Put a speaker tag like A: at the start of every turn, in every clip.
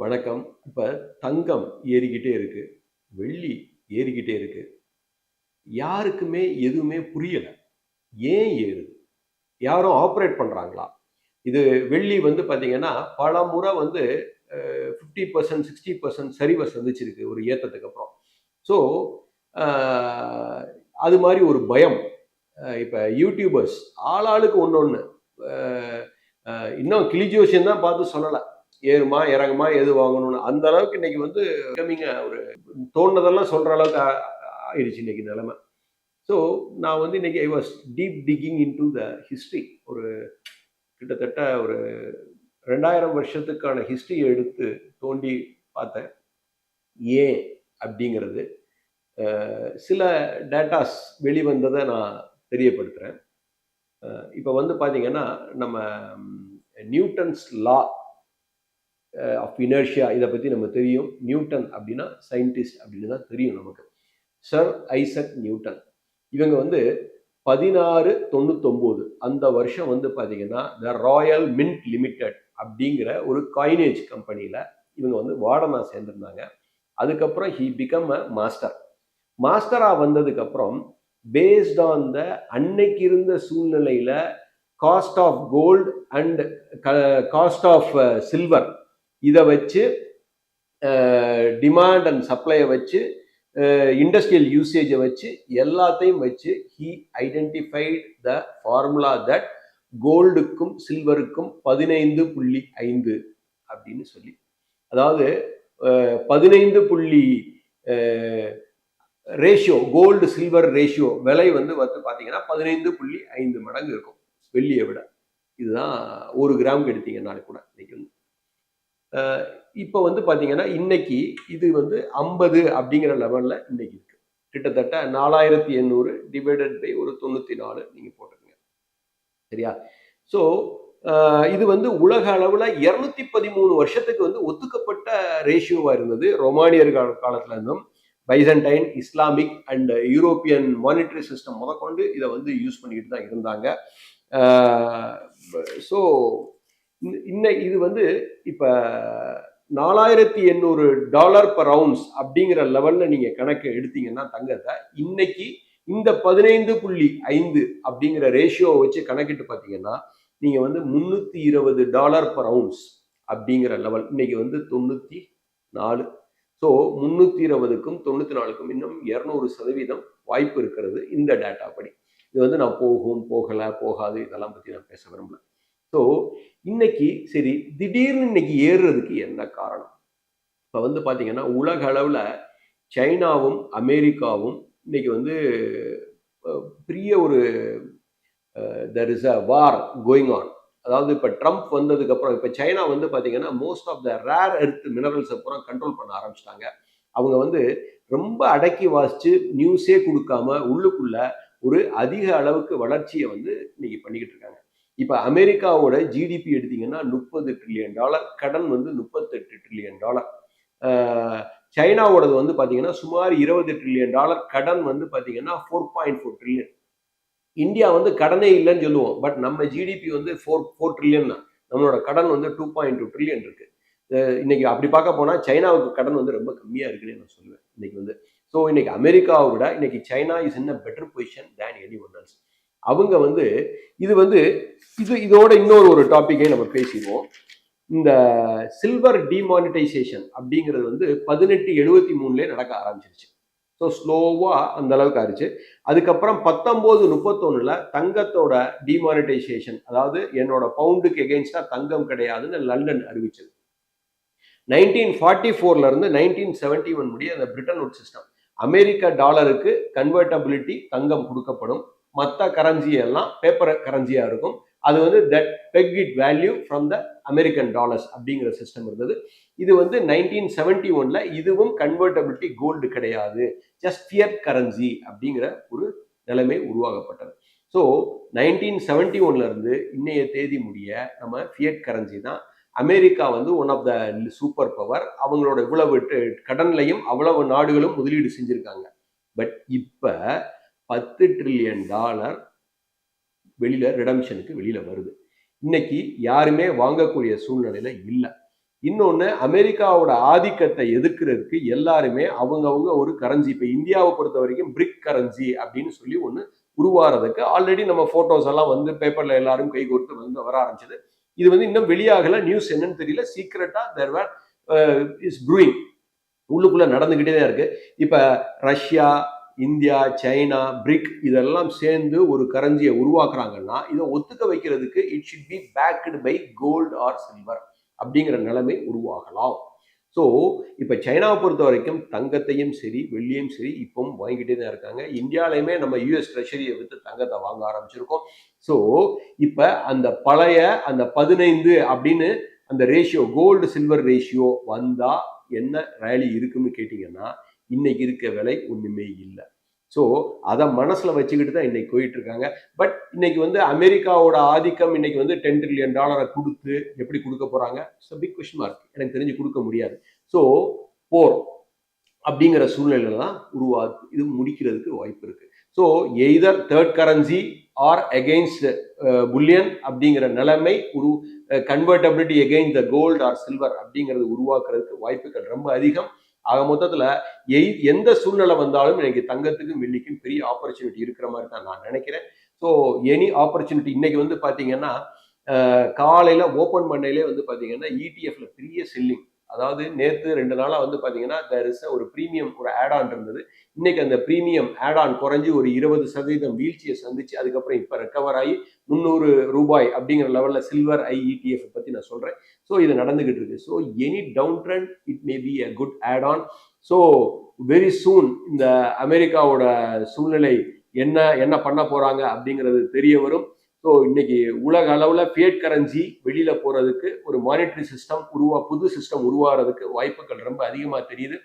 A: வணக்கம். இப்போ தங்கம் ஏறிக்கிட்டே இருக்கு. வெள்ளி ஏறிக்கிட்டே இருக்கு. யாருக்குமே எதுவுமே புரியலை. ஏன் ஏறுது? யாரும் ஆப்ரேட் பண்ணுறாங்களா இது வெள்ளி வந்து பார்த்தீங்கன்னா பல முறை வந்து ஃபிஃப்டி பர்சன்ட் சிக்ஸ்டி பர்சன்ட் சரிவை சந்திச்சிருக்கு ஒரு ஏற்றத்துக்கு அப்புறம். ஸோ அது மாதிரி ஒரு பயம். இப்போ யூடியூபர்ஸ் ஆளாளுக்கு ஒன்று ஒன்று இன்னும் கிளிஜோஷன் தான் பார்த்து சொல்லலை. ஏறுமா இறங்குமா எது வாங்கணும்னு. அந்த அளவுக்கு இன்னைக்கு வந்து கம்மிங்க ஒரு தோணுனதெல்லாம் சொல்ற அளவுக்கு ஆ- ஆயிடுச்சு இன்னைக்கு நிலைமை. ஸோ நான் வந்து இன்னைக்கு I was deep digging into the history ஒரு கிட்டத்தட்ட ஒரு ரெண்டாயிரம் வருஷத்துக்கான ஹிஸ்ட்ரியை எடுத்து தோண்டி பார்த்தேன். ஏன் அப்படிங்கிறது. சில டேட்டாஸ் வெளிவந்ததை நான் தெரியப்படுத்துகிறேன் இப்போ வந்து பார்த்தீங்கன்னா நம்ம நியூட்டன்ஸ் லா ஆஃப் இனர்ஷியா இதை பற்றி நம்ம தெரியும். நியூட்டன் அப்படின்னா சயின்டிஸ்ட் அப்படின்னு தான் தெரியும் நமக்கு. Sir Isaac Newton. இவங்க வந்து பதினாறு தொண்ணூத்தொம்போது அந்த வருஷம் வந்து பார்த்தீங்கன்னா த ராயல் மின்ட் லிமிடெட் அப்படிங்கிற ஒரு காயினேஜ் கம்பெனியில் இவங்க வந்து வார்டனாக சேர்ந்துருந்தாங்க. அதுக்கப்புறம் ஹி பிகம் அ மாஸ்டர் மாஸ்டராக வந்ததுக்கப்புறம் பேஸ்ட் ஆன் த அன்னைக்கு இருந்த சூழ்நிலையில் cost of gold and cost of silver இதை வச்சு டிமாண்ட் அண்ட் சப்ளையை வச்சு இண்டஸ்ட்ரியல் யூசேஜை வச்சு எல்லாத்தையும் வச்சு he identified the formula that கோல்டுக்கும் சில்வருக்கும் பதினைந்து புள்ளி ஐந்து அப்படின்னு சொல்லி. அதாவது பதினைந்து புள்ளி ரேஷியோ கோல்டு சில்வர் ரேஷியோ விலை வந்து வந்து பார்த்தீங்கன்னா பதினைந்து புள்ளி ஐந்து மடங்கு இருக்கும். வெள்ளியை விட. இதுதான் ஒரு கிராமுக்கு எடுத்தீங்கன்னாலும் கூட இன்னைக்கு வந்து. இப்போ வந்து பார்த்தீங்கன்னா இன்னைக்கு இது வந்து ஐம்பது அப்படிங்கிற லெவலில் இன்னைக்கு இருக்கு. கிட்டத்தட்ட நாலாயிரத்தி எண்ணூறு டிவைடட் பை ஒரு தொண்ணூற்றி நாலு நீங்கள் போட்டுருங்க சரியா? ஸோ இது வந்து உலக அளவில் இரநூத்தி பதிமூணு வருஷத்துக்கு வந்து ஒத்துக்கப்பட்ட ரேஷியோவாக இருந்தது. ரொமானியர் கால காலத்துல இருந்தும் Byzantine Islamic and European monetary system முதற்கொண்டு இதை வந்து யூஸ் பண்ணிக்கிட்டு தான் இருந்தாங்க. ஸோ இன்ன இது வந்து இப்போ நாலாயிரத்தி எண்ணூறு டாலர் பர் அவுன்ஸ் அப்படிங்கிற லெவலில் நீங்கள் கணக்கு எடுத்தீங்கன்னா தங்கத்தை இன்னைக்கு இந்த பதினைந்து புள்ளி ஐந்து அப்படிங்கிற ரேஷியோவை வச்சு கணக்கிட்டு பார்த்தீங்கன்னா நீங்கள் வந்து முந்நூற்றி இருபது டாலர் பர் அவுன்ஸ் அப்படிங்கிற லெவல். இன்னைக்கு வந்து தொண்ணூற்றி நாலு. ஸோ முந்நூற்றி இருபதுக்கும் தொண்ணூற்றி நாலுக்கும் இன்னும் இரநூறு சதவீதம் வாய்ப்பு இருக்கிறது இந்த டேட்டா படி. இது வந்து நான் போகும் போகலை போகாது இதெல்லாம் பற்றி நான் பேச விரும்பல. ஸோ இன்னைக்கு சரி திடீர்னு இன்னைக்கு ஏறுறதுக்கு என்ன காரணம்? இப்போ வந்து பார்த்தீங்கன்னா உலக அளவில் சைனாவும் அமெரிக்காவும் இன்னைக்கு வந்து பெரிய ஒரு there is a war going on அதாவது இப்போ ட்ரம்ப் வந்ததுக்கப்புறம் இப்போ சைனா வந்து பார்த்தீங்கன்னா most of the rare earth மினரல்ஸை பூரா கண்ட்ரோல் பண்ண ஆரம்பிச்சிட்டாங்க. அவங்க வந்து ரொம்ப அடக்கி வாசித்து நியூஸே கொடுக்காம உள்ளுக்குள்ள ஒரு அதிக அளவுக்கு வளர்ச்சியை வந்து இன்னைக்கு பண்ணிக்கிட்டு இருக்காங்க. இப்போ அமெரிக்காவோட ஜிடிபி எடுத்தீங்கன்னா முப்பது ட்ரில்லியன் டாலர் கடன் வந்து முப்பத்தெட்டு ட்ரில்லியன் டாலர் சைனாவோடது வந்து பார்த்தீங்கன்னா சுமார் இருபது ட்ரில்லியன் டாலர் கடன் வந்து பார்த்தீங்கன்னா four point four trillion India வந்து கடனே இல்லைன்னு சொல்லுவோம் பட் நம்ம ஜிடிபி வந்து ஃபோர் ஃபோர் ட்ரில்லியன் தான். நம்மளோட கடன் வந்து டூ பாயிண்ட் டூ ட்ரில்லியன் இருக்கு. இன்னைக்கு அப்படி பார்க்க போனால் சைனாவுக்கு கடன் வந்து ரொம்ப கம்மியாக இருக்குன்னு நான் சொல்லுவேன் இன்னைக்கு வந்து. ஸோ இன்னைக்கு அமெரிக்காவை விட இன்னைக்கு China is in a better position than anyone else அவங்க வந்து இது வந்து இது இதோட இன்னொரு ஒரு டாப்பிக்கை நம்ம பேசிடுவோம். இந்த சில்வர் டிமானிட்டைசேஷன் அப்படிங்கிறது வந்து பதினெட்டு எழுபத்தி மூணுலேயே நடக்க ஆரம்பிச்சிருச்சு. ஸோ ஸ்லோவாக அந்த அளவுக்கு ஆயிடுச்சு அதுக்கப்புறம் பத்தொம்போது முப்பத்தொன்னுல தங்கத்தோட டிமானிட்டைசேஷன் அதாவது என்னோட பவுண்டுக்கு எகெயின்ஸ்டாக தங்கம் கிடையாதுன்னு லண்டன் அறிவிச்சது. நைன்டீன் ஃபார்ட்டி ஃபோர்ல இருந்து நைன்டீன் செவன்டி ஒன் முடிய அந்த பிரிட்டன் உட் சிஸ்டம் அமெரிக்க டாலருக்கு கன்வெர்டபிலிட்டி தங்கம் கொடுக்கப்படும். மற்ற கரன்சி எல்லாம் பேப்பர் கரன்சியா இருக்கும். அது வந்து that peg it value from the American dollars அப்படிங்கிற சிஸ்டம் இருந்தது. இது வந்து நைன்டீன் செவன்டி ஒன்ல இதுவும் கன்வெர்டபிலிட்டி கோல்டு கிடையாது. ஜஸ்ட் ஃபியட் கரன்சி அப்படிங்கிற ஒரு நிலைமை உருவாக்கப்பட்டது. ஸோ நைன்டீன் செவன்டி ஒன்ல இருந்து இன்னைய தேதி முடிய நம்ம ஃபியட் கரன்சி தான் அமெரிக்கா வந்து one of the super power அவங்களோட இவ்வளவு கடன்லையும் அவ்வளவு நாடுகளும் முதலீடு செஞ்சிருக்காங்க. பட் இப்போ பத்து ட்ரில்லியன் டாலர் வெளியில் ரிடம்ஷனுக்கு வெளியில் வருது. இன்னைக்கு யாருமே வாங்கக்கூடிய சூழ்நிலையில் இல்லை. இன்னொன்று அமெரிக்காவோட ஆதிக்கத்தை எதிர்க்கிறதுக்கு எல்லாருமே அவங்கவுங்க ஒரு கரன்சி இப்போ இந்தியாவை பொறுத்த வரைக்கும் பிரிக் கரன்சி அப்படின்னு சொல்லி ஒன்று உருவாகிறதுக்கு ஆல்ரெடி நம்ம ஃபோட்டோஸ் எல்லாம் வந்து பேப்பரில் எல்லாரும் கை கோர்த்து வந்து வர ஆரம்பிச்சது. இது வந்து இன்னும் வெளியாகல. நியூஸ் என்னன்னு தெரியல. சீக்கிரட்டா there where is brewing uh, உள்ளுக்குள்ளே நடந்துக்கிட்டே தான் இருக்குது இப்போ ரஷ்யா இந்தியா சைனா பிரிக் இதெல்லாம் சேர்ந்து ஒரு கரன்சியை உருவாக்குறாங்கன்னா இதை ஒத்துக்க வைக்கிறதுக்கு it should be backed by gold or silver அப்படிங்கிற நிலைமை உருவாகலாம். ஸோ இப்போ சைனாவை பொறுத்த வரைக்கும் தங்கத்தையும் சரி வெள்ளியும் சரி இப்பவும் வாங்கிக்கிட்டே தான் இருக்காங்க. இந்தியாலையுமே நம்ம யூஎஸ் ட்ரெஷரியை விற்று தங்கத்தை வாங்க ஆரம்பிச்சிருக்கோம். ஸோ இப்போ அந்த பழைய அந்த பதினைந்து அப்படின்னு அந்த ரேஷியோ கோல்டு சில்வர் ரேஷியோ வந்தால் என்ன ரேலி இருக்குன்னு கேட்டிங்கன்னா இன்னைக்கு இருக்க விலை ஒன்றுமே இல்லை. ஸோ அதை மனசில் வச்சுக்கிட்டு தான் இன்னைக்கு போயிட்டு இருக்காங்க. பட் இன்னைக்கு வந்து அமெரிக்காவோட ஆதிக்கம் இன்னைக்கு வந்து டென் ட்ரில்லியன் டாலரை கொடுத்து எப்படி கொடுக்க போறாங்க? பிக் கொஷின் மார்க் எனக்கு தெரிஞ்சு கொடுக்க முடியாது. ஸோ போர் அப்படிங்கிற சூழ்நிலையில தான் உருவா இது முடிக்கிறதுக்கு வாய்ப்பு இருக்கு. So either third currency or against bullion அப்படிங்கிற நிலைமை உரு convertibility again the gold or silver அப்படிங்கிறது உருவாக்குறதுக்கு வாய்ப்புகள் ரொம்ப அதிகம். ஆக மொத்தத்துல எய் எந்த சூழ்நிலை வந்தாலும் எனக்கு தங்கத்துக்கும் வெள்ளிக்கும் பெரிய ஆப்பர்ச்சுனிட்டி இருக்கிற மாதிரி தான் நான் நினைக்கிறேன். ஸோ எனி ஆப்பர்ச்சுனிட்டி இன்னைக்கு வந்து பாத்தீங்கன்னா காலையில ஓப்பன் பண்ணையிலே வந்து பாத்தீங்கன்னா இடிஎஃப்ல பெரிய செல்லிங் அதாவது நேற்று ரெண்டு நாளாக வந்து பார்த்தீங்கன்னா there ஒரு ப்ரீமியம் ஒரு ஆட் ஆன் இருந்தது. இன்னைக்கு அந்த ப்ரீமியம் ஆட் ஆன் குறைஞ்சி ஒரு இருபது சதவீதம் வீழ்ச்சியை சந்திச்சு அதுக்கப்புறம் இப்போ ரெக்கவர் ஆகி முந்நூறு ரூபாய் அப்படிங்கிற லெவலில் சில்வர் ஐஇடிஎஃப் பற்றி நான் சொல்கிறேன் ஸோ இது நடந்துகிட்டு இருக்கு. So any down trend it may be a good add on so very soon இந்த அமெரிக்காவோட சூழ்நிலை என்ன என்ன பண்ண போகிறாங்க அப்படிங்கிறது தெரிய வரும். ஸோ இன்னைக்கு உலக அளவில் ஃபியட் கரன்சி வெளியில் போகிறதுக்கு ஒரு மானிட்டரி சிஸ்டம் உருவா புது சிஸ்டம் உருவாகிறதுக்கு வாய்ப்புகள் ரொம்ப அதிகமாக தெரியுது.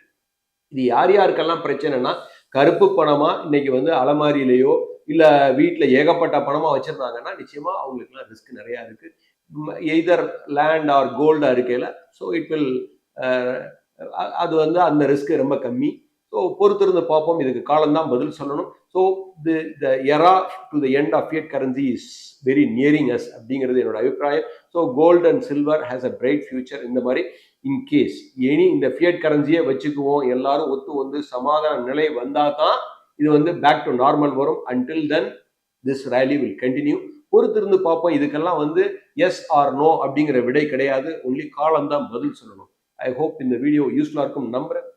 A: இது யார் யாருக்கெல்லாம் பிரச்சனைனா கருப்பு பணமாக இன்னைக்கு வந்து அலமாரியிலேயோ இல்லை வீட்டில் ஏகப்பட்ட பணமாக வச்சுருந்தாங்கன்னா நிச்சயமாக அவங்களுக்குலாம் ரிஸ்க் நிறையா இருக்குது எய்தர் லேண்ட் ஆர் கோல்டாக இருக்கையில் ஸோ இட் வில் அது வந்து அந்த ரிஸ்க் ரொம்ப கம்மி. ஸோ பொறுத்திருந்து பார்ப்போம். இதுக்கு காலம்தான் பதில் சொல்லணும். So the the era to the end of fiat currency is very nearing as அப்படிங்கிறது என்னோட அபிப்பிராயம். So gold and silver has a bright future இந்த மாதிரி இன்கேஸ் எனி இந்த ஃபியட் கரன்சியை வச்சுக்குவோம். எல்லாரும் ஒத்து வந்து சமாதான நிலை வந்தால் தான் இது வந்து பேக் டு நார்மல் வரும். Until then this rally will continue பொறுத்திருந்து பார்ப்போம். இதுக்கெல்லாம் வந்து எஸ் ஆர் நோ அப்படிங்கிற விடை கிடையாது. ஒன்லி காலம் தான் பதில் சொல்லணும். ஐ ஹோப் இந்த வீடியோ யூஸ்ஃபுல்லாக இருக்கும். நம்புறேன்.